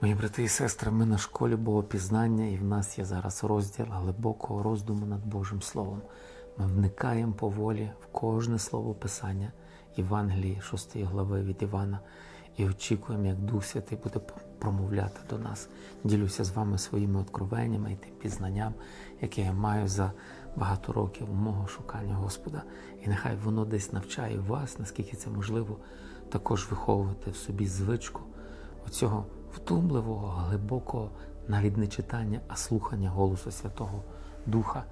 Мої брати і сестри, ми на школі Богопізнання, і в нас є зараз розділ глибокого роздуму над Божим Словом. Ми вникаємо поволі в кожне слово Писання Євангелії 6 глави від Івана і очікуємо, як Дух Святий буде промовляти до нас. Ділюся з вами своїми откровеннями і тим пізнанням, яке я маю за багато років мого шукання Господа. І нехай воно десь навчає вас, наскільки це можливо, також виховувати в собі звичку оцього втумливого, глибокого, навіть не читання, а слухання голосу Святого Духа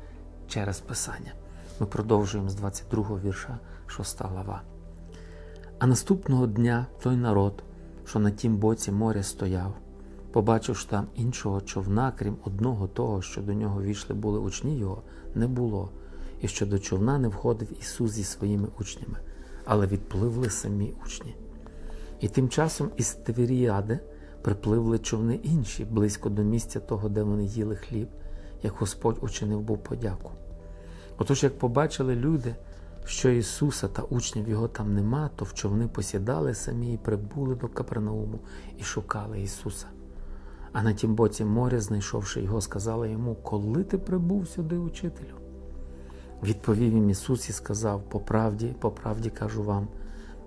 через Писання. Ми продовжуємо з 22 вірша, 6 глава. А наступного дня той народ, що на тім боці моря стояв, побачивши там іншого човна, крім одного того, що до нього війшли були учні його, не було, і що до човна не входив Ісус зі своїми учнями, але відпливли самі учні. І тим часом із Тевіріади припливли човни інші близько до місця того, де вони їли хліб, як Господь учинив був подяку. Отож, як побачили люди, що Ісуса та учнів його там нема, то в човни посідали самі і прибули до Капернауму і шукали Ісуса. А на тім боці моря, знайшовши його, сказали йому, коли ти прибув сюди, учителю? Відповів їм Ісус і сказав: По правді, по правді кажу вам,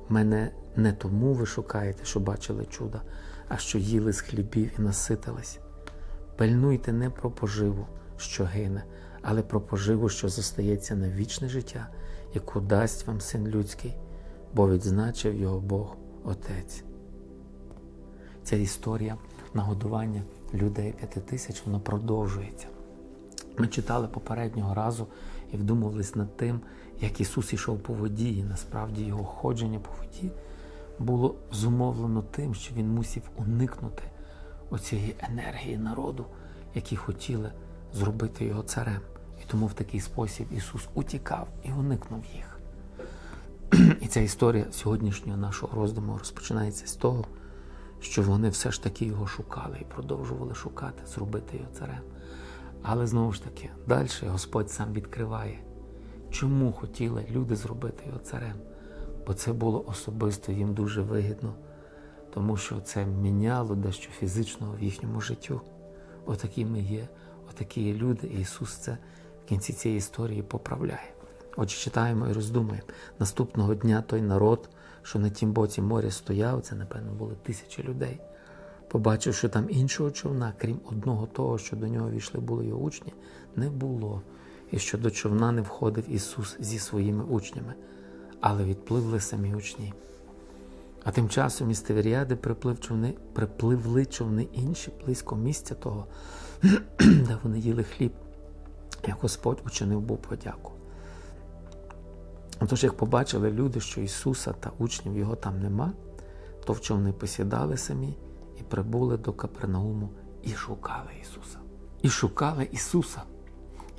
мене не тому ви шукаєте, що бачили чуда, а що їли з хлібів і наситились. Пильнуйте не про поживу, що гине, але про поживу, що зостається на вічне життя, яку дасть вам син людський, бо відзначив його Бог Отець. Ця історія нагодування людей п'яти тисяч вона продовжується. Ми читали попереднього разу і вдумувались над тим, як Ісус ішов по воді, і насправді його ходження по воді було зумовлено тим, що Він мусив уникнути оцієї енергії народу, які хотіли зробити його царем. І тому в такий спосіб Ісус утікав і уникнув їх. І ця історія сьогоднішнього нашого роздуму розпочинається з того, що вони все ж таки його шукали і продовжували шукати, зробити його царем. Але знову ж таки, далі Господь сам відкриває, чому хотіли люди зробити його царем. Бо це було особисто їм дуже вигідно, тому що це міняло дещо фізичного в їхньому життю. Отакі ми є, отакі є люди, і Ісус це в кінці цієї історії поправляє. Отже, читаємо і роздумуємо. Наступного дня той народ, що на тім боці моря стояв, це, напевно, були тисячі людей. Побачив, що там іншого човна, крім одного того, що до нього війшли були його учні, не було, і що до човна не входив Ісус зі своїми учнями, але відпливли самі учні. А тим часом із Тиверіади припливли човни інші близько місця того, де вони їли хліб, як Господь учинив був подяку. Отож, як побачили люди, що Ісуса та учнів його там нема, то в човни посідали самі і прибули до Капернауму і шукали Ісуса. І шукали Ісуса.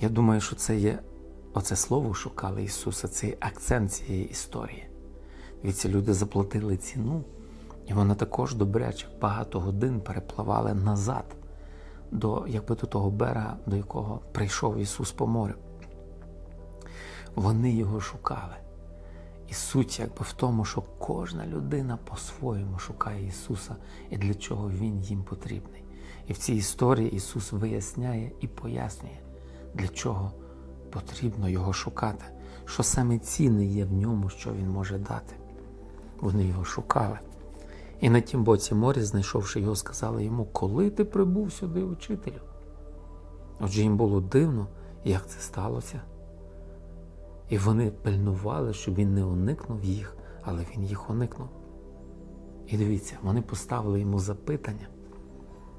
Я думаю, що це є оце слово шукали Ісуса, це є акцент цієї історії. Від ці люди заплатили ціну, і вони також добрячих багато годин перепливали назад до якби до того берега, до якого прийшов Ісус по морю. Вони його шукали. І суть якби в тому, що кожна людина по-своєму шукає Ісуса і для чого Він їм потрібний. І в цій історії Ісус виясняє і пояснює, для чого потрібно Його шукати, що саме цінне є в ньому, що Він може дати. Вони його шукали. І на тім боці моря, знайшовши його, сказали йому, коли ти прибув сюди, учителю? Отже, їм було дивно, як це сталося. І вони пильнували, щоб він не уникнув їх, але він їх уникнув. І дивіться, вони поставили йому запитання,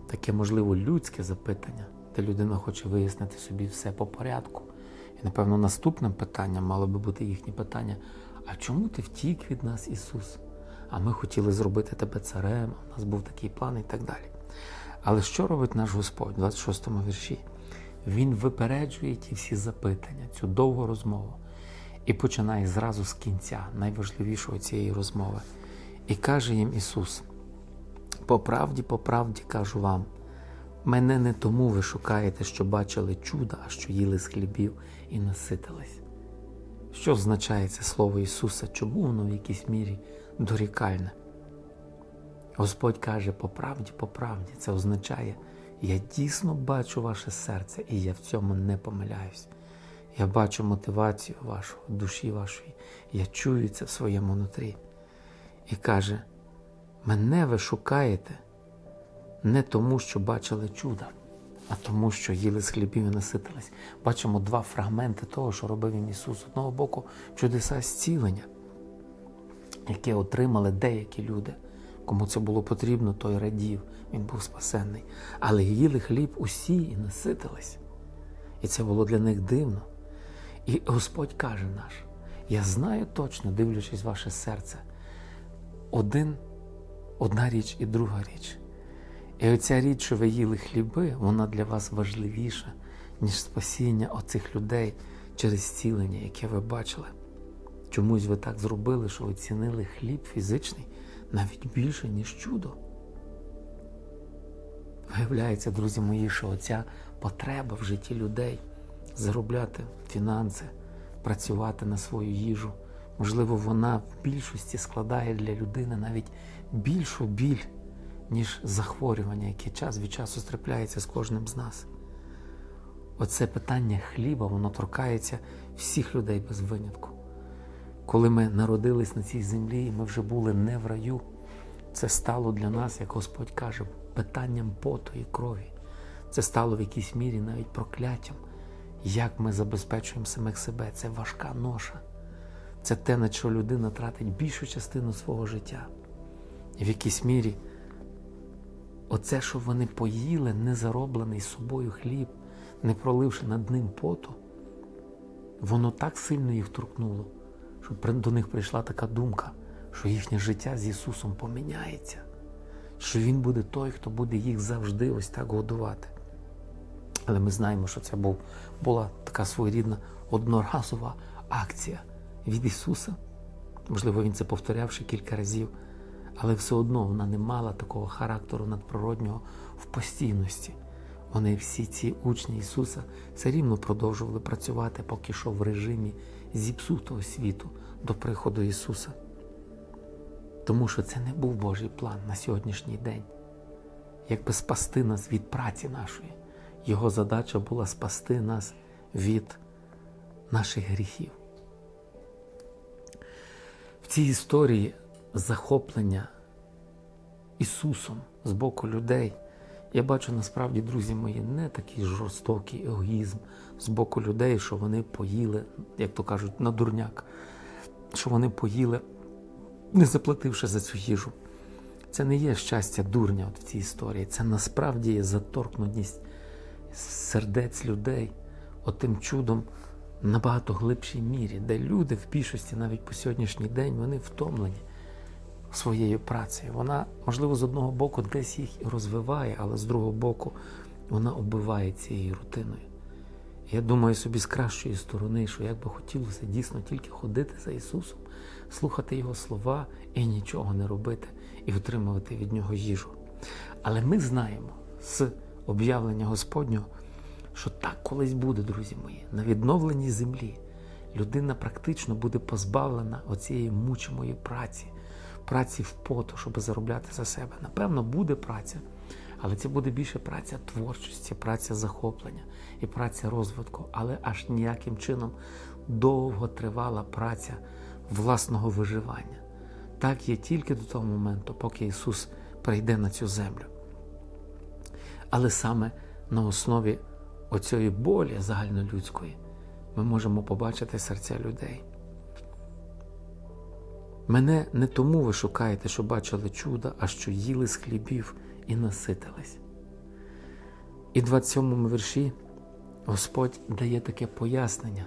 таке, можливо, людське запитання, де людина хоче вияснити собі все по порядку. І, напевно, наступним питанням мало би бути їхнє питання: а чому ти втік від нас, Ісус? А ми хотіли зробити тебе царем, у нас був такий план і так далі. Але що робить наш Господь в 26 му вірші? Він випереджує ті всі запитання, цю довгу розмову, і починає зразу з кінця, найважливішого цієї розмови. І каже їм Ісус: по правді, по правді кажу вам, мене не тому ви шукаєте, що бачили чуда, а що їли з хлібів і наситились. Що означає це слово Ісуса? Чому воно в якійсь мірі дорікальне? Господь каже, по правді, по правді. Це означає, я дійсно бачу ваше серце, і я в цьому не помиляюсь. Я бачу мотивацію вашу, душі вашої. Я чую це в своєму нутрі. І каже, мене ви шукаєте не тому, що бачили чуда, а тому, що їли з хлібів і наситились. Бачимо два фрагменти того, що робив їм Ісус. З одного боку, чудеса зцілення, яке отримали деякі люди. Кому це було потрібно, той радів, він був спасенний. Але їли хліб усі і наситились. І це було для них дивно. І Господь каже наш: я знаю точно, дивлячись ваше серце, один, одна річ і друга річ. І оця річ, що ви їли хліби, вона для вас важливіша, ніж спасіння оцих людей через зцілення, яке ви бачили. Чомусь ви так зробили, що оцінили хліб фізичний навіть більше, ніж чудо. Виявляється, друзі мої, що оця потреба в житті людей заробляти фінанси, працювати на свою їжу, можливо, вона в більшості складає для людини навіть більшу біль, ніж захворювання, яке час від часу трапляється з кожним з нас. Оце питання хліба, воно торкається всіх людей без винятку. Коли ми народились на цій землі, і ми вже були не в раю, це стало для нас, як Господь каже, питанням поту і крові. Це стало в якійсь мірі навіть прокляттям. Як ми забезпечуємо самих себе? Це важка ноша. Це те, на що людина тратить більшу частину свого життя. І в якійсь мірі, оце, що вони поїли, не зароблений собою хліб, не проливши над ним поту, воно так сильно їх торкнуло, що до них прийшла така думка, що їхнє життя з Ісусом поміняється, що Він буде той, хто буде їх завжди ось так годувати. Але ми знаємо, що це був, була така своєрідна одноразова акція від Ісуса. Можливо, Він це повторяв ще кілька разів, але все одно вона не мала такого характеру надприроднього в постійності. Вони всі ці учні Ісуса все рівно продовжували працювати, поки йшов в режимі зіпсутого світу до приходу Ісуса. Тому що це не був Божий план на сьогоднішній день, якби спасти нас від праці нашої. Його задача була спасти нас від наших гріхів. В цій історії захоплення Ісусом з боку людей. Я бачу насправді, друзі мої, не такий жорстокий егоїзм з боку людей, що вони поїли, як то кажуть, на дурняк, що вони поїли, не заплативши за цю їжу. Це не є щастя дурня от в цій історії. Це насправді є заторкнутість сердець людей отим чудом набагато глибшій мірі, де люди в більшості навіть по сьогоднішній день вони втомлені своєю працею. Вона, можливо, з одного боку десь їх розвиває, але з другого боку вона оббиває цією рутиною. Я думаю собі з кращої сторони, що як би хотілося дійсно тільки ходити за Ісусом, слухати Його слова і нічого не робити, і отримувати від Нього їжу. Але ми знаємо з об'явлення Господнього, що так колись буде, друзі мої, на відновленій землі людина практично буде позбавлена оцієї мучимої праці, праці в поту, щоб заробляти за себе. Напевно, буде праця, але це буде більше праця творчості, праця захоплення і праця розвитку, але аж ніяким чином довготривала праця власного виживання. Так є тільки до того моменту, поки Ісус прийде на цю землю. Але саме на основі оцієї болі загальнолюдської ми можемо побачити серця людей. Мене не тому ви шукаєте, що бачили чуда, а що їли з хлібів і наситились. І в 27 вірші Господь дає таке пояснення,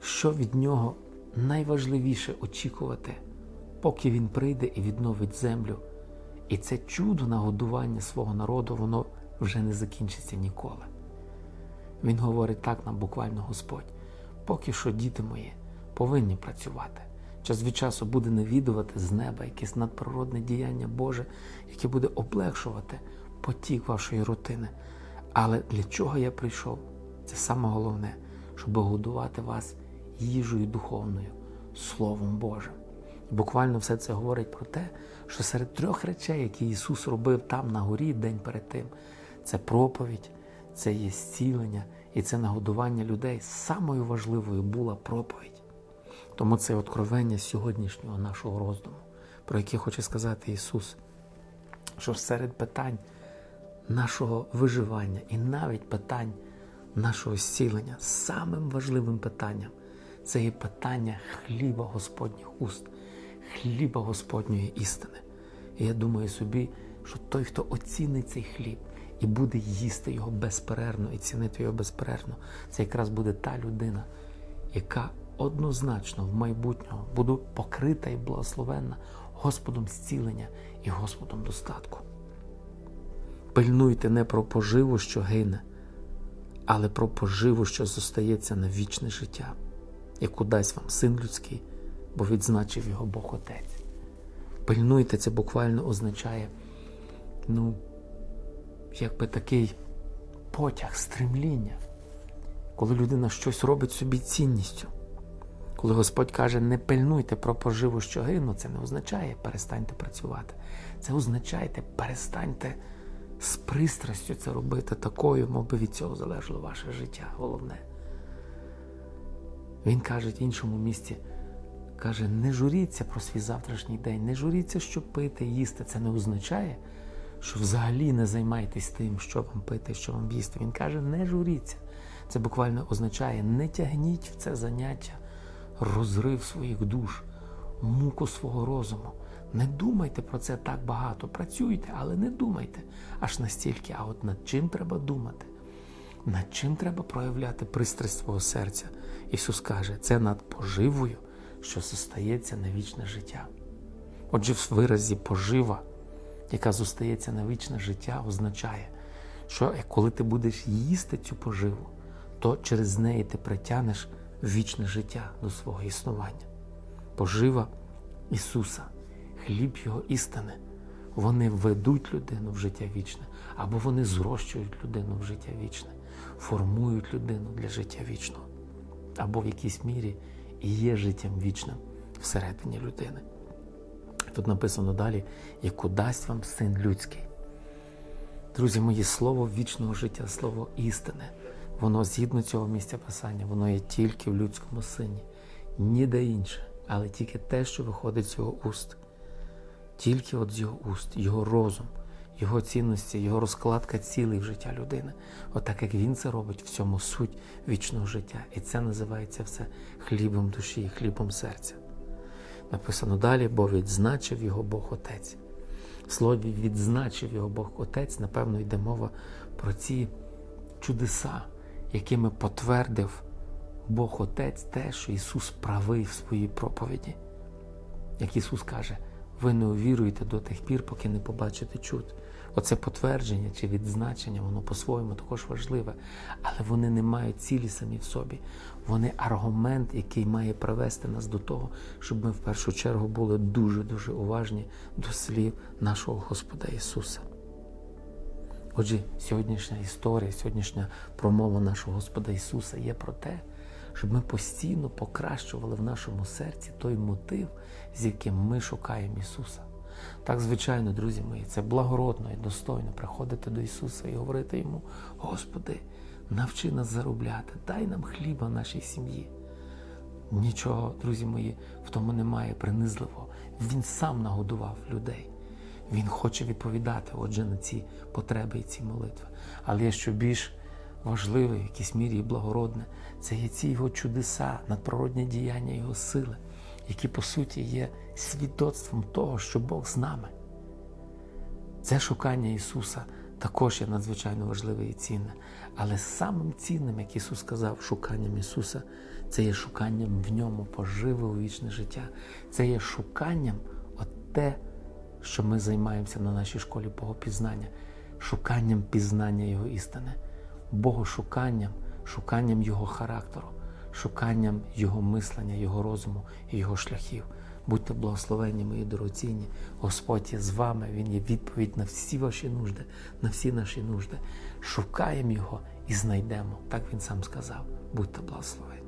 що від нього найважливіше очікувати, поки він прийде і відновить землю. І це чудо нагодування свого народу, воно вже не закінчиться ніколи. Він говорить так нам буквально Господь. Поки що, діти мої, повинні працювати. Час від часу буде навідувати з неба якесь надприродне діяння Боже, яке буде облегшувати потік вашої рутини. Але для чого я прийшов? Це саме головне, щоб годувати вас їжею духовною, Словом Божим. Буквально все це говорить про те, що серед трьох речей, які Ісус робив там на горі день перед тим, це проповідь, це є зцілення і це нагодування людей. Самою важливою була проповідь. Тому це откровення сьогоднішнього нашого роздуму, про яке хоче сказати Ісус, що серед питань нашого виживання і навіть питань нашого зцілення, самим важливим питанням це є питання хліба Господніх уст, хліба Господньої істини. І я думаю собі, що той, хто оцінить цей хліб і буде їсти його безперервно і цінити його безперервно, це якраз буде та людина, яка однозначно в майбутньому буде покрита і благословенна Господом зцілення і Господом достатку. Пильнуйте не про поживу, що гине, але про поживу, що зостається на вічне життя, яку дасть вам син людський, бо відзначив його Бог Отець. Пильнуйте, це буквально означає, ну, якби такий потяг, стремління, коли людина щось робить собі цінністю. Коли Господь каже, не пильнуйте про поживу, що гину, це не означає перестаньте працювати. Це означає, перестаньте з пристрастю це робити такою, мов би від цього залежало ваше життя. Головне. Він каже в іншому місці, каже, не журіться про свій завтрашній день, не журіться, що пити, їсти. Це не означає, що взагалі не займайтесь тим, що вам пити, що вам їсти. Він каже, не журіться. Це буквально означає, не тягніть в це заняття розрив своїх душ, муку свого розуму. Не думайте про це так багато. Працюйте, але не думайте аж настільки. А от над чим треба думати? Над чим треба проявляти пристрасть свого серця? Ісус каже, це над поживою, що зостається на вічне життя. Отже, в виразі пожива, яка зостається на вічне життя, означає, що коли ти будеш їсти цю поживу, то через неї ти притягнеш вічне життя до свого існування. Пожива Ісуса, хліб Його істини, вони ведуть людину в життя вічне, або вони зрощують людину в життя вічне, формують людину для життя вічного, або в якійсь мірі є життям вічним всередині людини. Тут написано далі, яку дасть вам син людський. Друзі мої, слово вічного життя, слово істини. Воно згідно цього місця писання, воно є тільки в людському сині, ніде інше, але тільки те, що виходить з його уст, тільки от з його уст, його розум, його цінності, його розкладка цілей в життя людини. Отак як він це робить, в цьому суть вічного життя. І це називається все хлібом душі, хлібом серця. Написано далі, бо відзначив його Бог Отець. В слові відзначив його Бог Отець, напевно, йде мова про ці чудеса якими потвердив Бог Отець те, що Ісус правий в своїй проповіді. Як Ісус каже, ви не увіруєте до тих пір, поки не побачите чуд. Оце потвердження чи відзначення, воно по-своєму також важливе, але вони не мають цілі самі в собі. Вони аргумент, який має привести нас до того, щоб ми в першу чергу були дуже-дуже уважні до слів нашого Господа Ісуса. Отже, сьогоднішня історія, сьогоднішня промова нашого Господа Ісуса є про те, щоб ми постійно покращували в нашому серці той мотив, з яким ми шукаємо Ісуса. Так, звичайно, друзі мої, це благородно і достойно приходити до Ісуса і говорити Йому: Господи, навчи нас заробляти, дай нам хліба нашій сім'ї. Нічого, друзі мої, в тому немає принизливого. Він сам нагодував людей. Він хоче відповідати отже на ці потреби і ці молитви. Але є що більш важливе, в якійсь мірі і благородне, це є ці його чудеса, надприродні діяння Його сили, які по суті є свідоцтвом того, що Бог з нами. Це шукання Ісуса також є надзвичайно важливе і цінне. Але самим цінним, як Ісус сказав, шуканням Ісуса, це є шуканням в ньому поживи у вічне життя. Це є шуканням от те, що ми займаємося на нашій школі Богопізнання, шуканням пізнання Його істини, Богошуканням, шуканням Його характеру, шуканням Його мислення, Його розуму і Його шляхів. Будьте благословенні, мої дорогоцінні. Господь є з вами, Він є відповідь на всі ваші нужди, на всі наші нужди. Шукаємо Його і знайдемо. Так Він сам сказав. Будьте благословені.